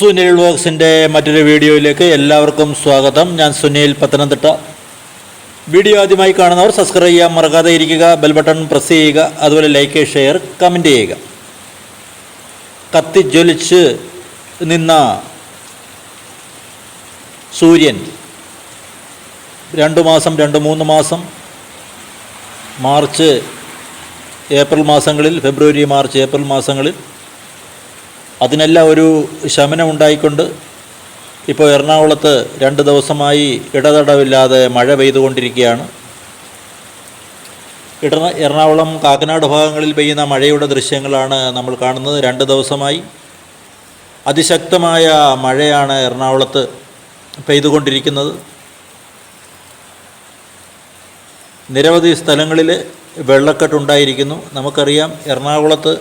സുനിൽ വ്ളോഗ്സിന്റെ മറ്റൊരു വീഡിയോയിലേക്ക് എല്ലാവർക്കും സ്വാഗതം. ഞാൻ സുനിൽ പത്തനംതിട്ട. വീഡിയോ ആദ്യമായി കാണുന്നവർ സബ്സ്ക്രൈബ് ചെയ്യാൻ മറക്കാതെ ഇരിക്കുക ബെൽ ബട്ടൺ പ്രസ് ചെയ്യുക അതുപോലെ ലൈക്ക് ഷെയർ കമന്റ് ചെയ്യുക. കത്തിജ്വലിച്ച് നിന്ന സൂര്യൻ രണ്ട് മാസം രണ്ട് മൂന്ന് മാസം മാർച്ച് ഏപ്രിൽ മാസങ്ങളിൽ ഫെബ്രുവരി മാർച്ച് ഏപ്രിൽ മാസങ്ങളിൽ അതിനെല്ലാം ഒരു ശമനം ഉണ്ടായിക്കൊണ്ട് ഇപ്പോൾ എറണാകുളത്ത് രണ്ട് ദിവസമായി ഇടതടവില്ലാതെ മഴ പെയ്തുകൊണ്ടിരിക്കുകയാണ്. ഇട എറണാകുളം കാക്കനാട് ഭാഗങ്ങളിൽ പെയ്യുന്ന മഴയുടെ ദൃശ്യങ്ങളാണ് നമ്മൾ കാണുന്നത്. രണ്ട് ദിവസമായി അതിശക്തമായ മഴയാണ് എറണാകുളത്ത് പെയ്തുകൊണ്ടിരിക്കുന്നത്. നിരവധി സ്ഥലങ്ങളിൽ വെള്ളക്കെട്ടുണ്ടായിരിക്കുന്നു നമുക്കറിയാം എറണാകുളത്ത്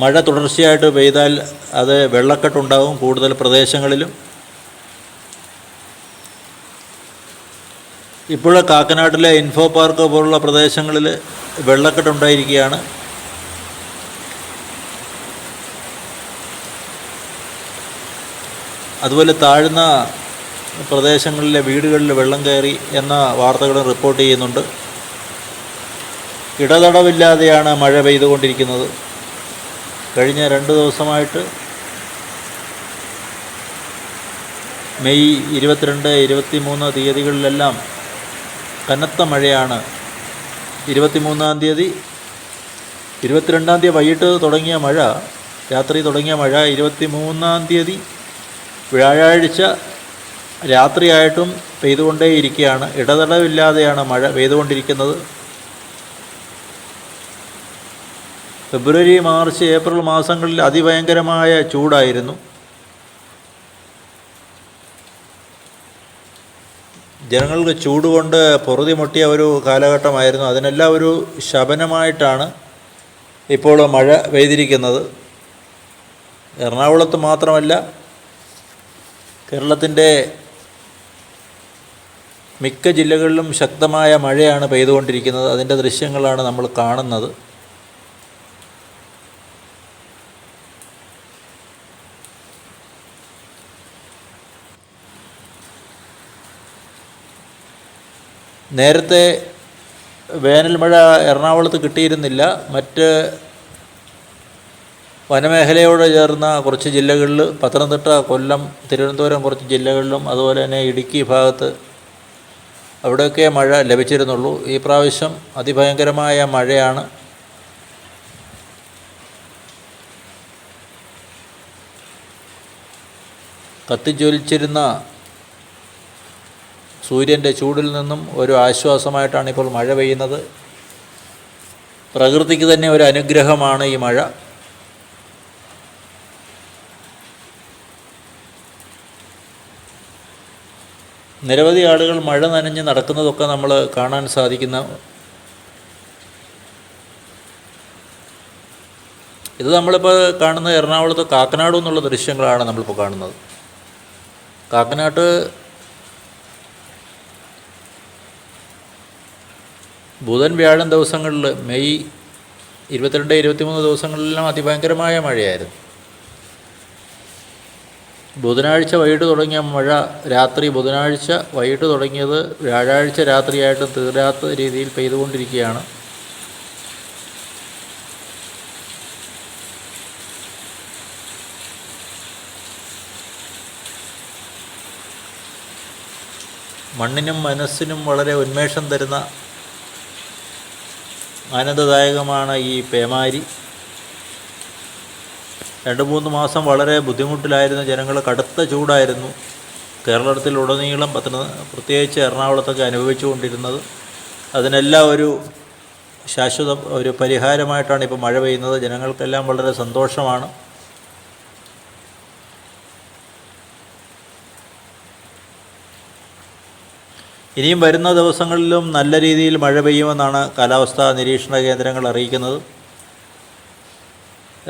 മഴ തുടർച്ചയായിട്ട് പെയ്താൽ അത് വെള്ളക്കെട്ടുണ്ടാവും കൂടുതൽ പ്രദേശങ്ങളിലും. ഇപ്പോൾ കാക്കനാട്ടിലെ ഇൻഫോ പാർക്ക് പോലുള്ള പ്രദേശങ്ങളിൽ വെള്ളക്കെട്ടുണ്ടായിരിക്കുകയാണ് അതുപോലെ താഴ്ന്ന പ്രദേശങ്ങളിലെ വീടുകളിൽ വെള്ളം കയറി എന്ന വാർത്തകളും റിപ്പോർട്ട് ചെയ്യുന്നുണ്ട്. ഇടതടവില്ലാതെയാണ് മഴ പെയ്തുകൊണ്ടിരിക്കുന്നത്. കഴിഞ്ഞ രണ്ട് ദിവസമായിട്ട് മെയ് ഇരുപത്തിരണ്ട് ഇരുപത്തി മൂന്ന് തീയതികളിലെല്ലാം കനത്ത മഴയാണ്. ഇരുപത്തിമൂന്നാം തീയതി ഇരുപത്തിരണ്ടാം തീയതി വൈകിട്ട് തുടങ്ങിയ മഴ രാത്രി തുടങ്ങിയ മഴ ഇരുപത്തി മൂന്നാം തീയതി വ്യാഴാഴ്ച രാത്രിയായിട്ടും പെയ്തുകൊണ്ടേയിരിക്കുകയാണ്. ഇടതടവില്ലാതെയാണ് മഴ പെയ്തുകൊണ്ടിരിക്കുന്നത്. ഫെബ്രുവരി മാർച്ച് ഏപ്രിൽ മാസങ്ങളിൽ അതിഭയങ്കരമായ ചൂടായിരുന്നു. ജനങ്ങൾക്ക് ചൂടുകൊണ്ട് പൊറുതി മുട്ടിയ ഒരു കാലഘട്ടമായിരുന്നു. അതിനെല്ലാം ഒരു ശബനമായിട്ടാണ് ഇപ്പോൾ മഴ പെയ്തിരിക്കുന്നത്. എറണാകുളത്ത് മാത്രമല്ല കേരളത്തിന്റെ മിക്ക ജില്ലകളിലും ശക്തമായ മഴയാണ് പെയ്തുകൊണ്ടിരിക്കുന്നത്. അതിന്റെ ദൃശ്യങ്ങളാണ് നമ്മൾ കാണുന്നത്. നേരത്തെ വേനൽ മഴ എറണാകുളത്ത് കിട്ടിയിരുന്നില്ല. മറ്റ് വനമേഖലയോട് ചേർന്ന കുറച്ച് ജില്ലകളിൽ പത്തനംതിട്ട കൊല്ലം തിരുവനന്തപുരം കുറച്ച് ജില്ലകളിലും അതുപോലെ തന്നെ ഇടുക്കി ഭാഗത്ത് അവിടെയൊക്കെ മഴ ലഭിച്ചിരുന്നുള്ളൂ. ഈ പ്രാവശ്യം അതിഭയങ്കരമായ മഴയാണ്. കത്തിജ്വലിച്ചിരുന്ന സൂര്യന്റെ ചൂടിൽ നിന്നും ഒരു ആശ്വാസമായിട്ടാണ് ഇപ്പോൾ മഴ പെയ്യുന്നത്. പ്രകൃതിക്ക് തന്നെ ഒരു അനുഗ്രഹമാണ് ഈ മഴ. നിരവധി ആളുകൾ മഴ നനഞ്ഞ് നടക്കുന്നതൊക്കെ നമ്മൾ കാണാൻ സാധിക്കുന്ന ഇത് നമ്മളിപ്പോൾ കാണുന്ന എറണാകുളത്ത് കാക്കനാട് എന്നുള്ള ദൃശ്യങ്ങളാണ് നമ്മളിപ്പോൾ കാണുന്നത്. കാക്കനാട്ട് ബുധൻ വ്യാഴം ദിവസങ്ങളിൽ മെയ് ഇരുപത്തിരണ്ട് ഇരുപത്തിമൂന്ന് ദിവസങ്ങളിലെല്ലാം അതിഭയങ്കരമായ മഴയായിരുന്നു. ബുധനാഴ്ച വൈകിട്ട് തുടങ്ങിയ മഴ രാത്രി ബുധനാഴ്ച വൈകിട്ട് തുടങ്ങിയത് വ്യാഴാഴ്ച രാത്രിയായിട്ട് തീരാത്ത രീതിയിൽ പെയ്തുകൊണ്ടിരിക്കുകയാണ്. മണ്ണിനും മനസ്സിനും വളരെ ഉന്മേഷം തരുന്ന ആനന്ദദായകമാണ് ഈ പേമാരി. രണ്ട് മൂന്ന് മാസം വളരെ ബുദ്ധിമുട്ടിലായിരുന്നു ജനങ്ങൾ കടുത്ത ചൂടായിരുന്നു. കേരളത്തിലുടനീളം പത്തന പ്രത്യേകിച്ച് എറണാകുളത്തൊക്കെ അനുഭവിച്ചുകൊണ്ടിരുന്നത്. അതിനെല്ലാം ഒരു ശാശ്വത ഒരു പരിഹാരമായിട്ടാണ് ഇപ്പോൾ മഴ പെയ്യുന്നത്. ജനങ്ങൾക്കെല്ലാം വളരെ സന്തോഷമാണ്. ഇനിയും വരുന്ന ദിവസങ്ങളിലും നല്ല രീതിയിൽ മഴ പെയ്യുമെന്നാണ് കാലാവസ്ഥാ നിരീക്ഷണ കേന്ദ്രങ്ങൾ അറിയിക്കുന്നത്.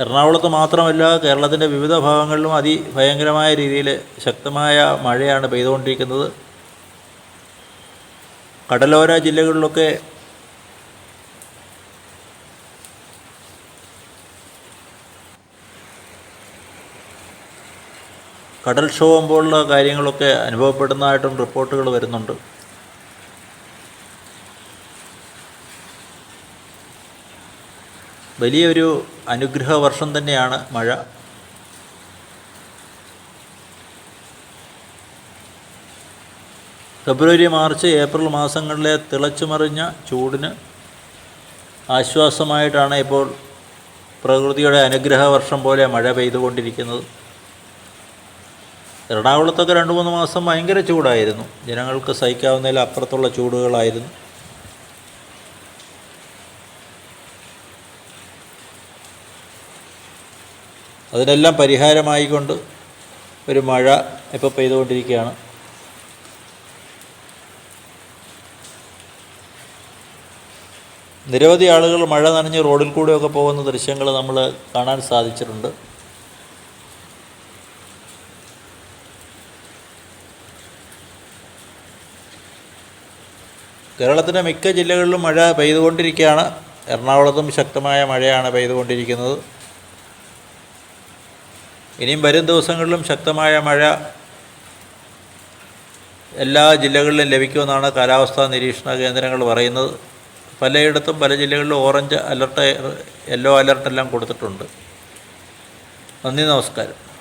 എറണാകുളത്ത് മാത്രമല്ല കേരളത്തിന്റെ വിവിധ ഭാഗങ്ങളിലും അതിഭയങ്കരമായ രീതിയിൽ ശക്തമായ മഴയാണ് പെയ്തുകൊണ്ടിരിക്കുന്നത്. കടലോര ജില്ലകളിലൊക്കെ കടൽക്ഷോഭം പോലുള്ള കാര്യങ്ങളൊക്കെ അനുഭവപ്പെടുന്നതായിട്ടും റിപ്പോർട്ടുകൾ വരുന്നുണ്ട്. വലിയൊരു അനുഗ്രഹ വർഷം തന്നെയാണ് മഴ. ഫെബ്രുവരി മാർച്ച് ഏപ്രിൽ മാസങ്ങളിലെ തിളച്ചുമറിഞ്ഞ ചൂടിന് ആശ്വാസമായിട്ടാണ് ഇപ്പോൾ പ്രകൃതിയുടെ അനുഗ്രഹ വർഷം പോലെ മഴ പെയ്തുകൊണ്ടിരിക്കുന്നത്. എറണാകുളത്തൊക്കെ രണ്ട് മൂന്ന് മാസം ഭയങ്കര ചൂടായിരുന്നു. ജനങ്ങൾക്ക് സഹിക്കാവുന്നതിൽ അപ്പുറത്തുള്ള ചൂടുകളായിരുന്നു. അതിനെല്ലാം പരിഹാരമായിക്കൊണ്ട് ഒരു മഴ ഇപ്പോൾ പെയ്തുകൊണ്ടിരിക്കുകയാണ്. നിരവധി ആളുകൾ മഴ നനഞ്ഞ് റോഡിൽ കൂടെയൊക്കെ പോകുന്ന ദൃശ്യങ്ങൾ നമ്മൾ കാണാൻ സാധിച്ചിട്ടുണ്ട്. കേരളത്തിന്റെ മിക്ക ജില്ലകളിലും മഴ പെയ്തുകൊണ്ടിരിക്കുകയാണ്. എറണാകുളത്തും ശക്തമായ മഴയാണ് പെയ്തുകൊണ്ടിരിക്കുന്നത്. ഇനിയും വരും ദിവസങ്ങളിലും ശക്തമായ മഴ എല്ലാ ജില്ലകളിലും ലഭിക്കുമെന്നാണ് കാലാവസ്ഥാ നിരീക്ഷണ കേന്ദ്രങ്ങൾ പറയുന്നത്. പലയിടത്തും പല ജില്ലകളിലും ഓറഞ്ച് അലർട്ട് യെല്ലോ അലർട്ടെല്ലാം കൊടുത്തിട്ടുണ്ട്. നന്ദി നമസ്കാരം.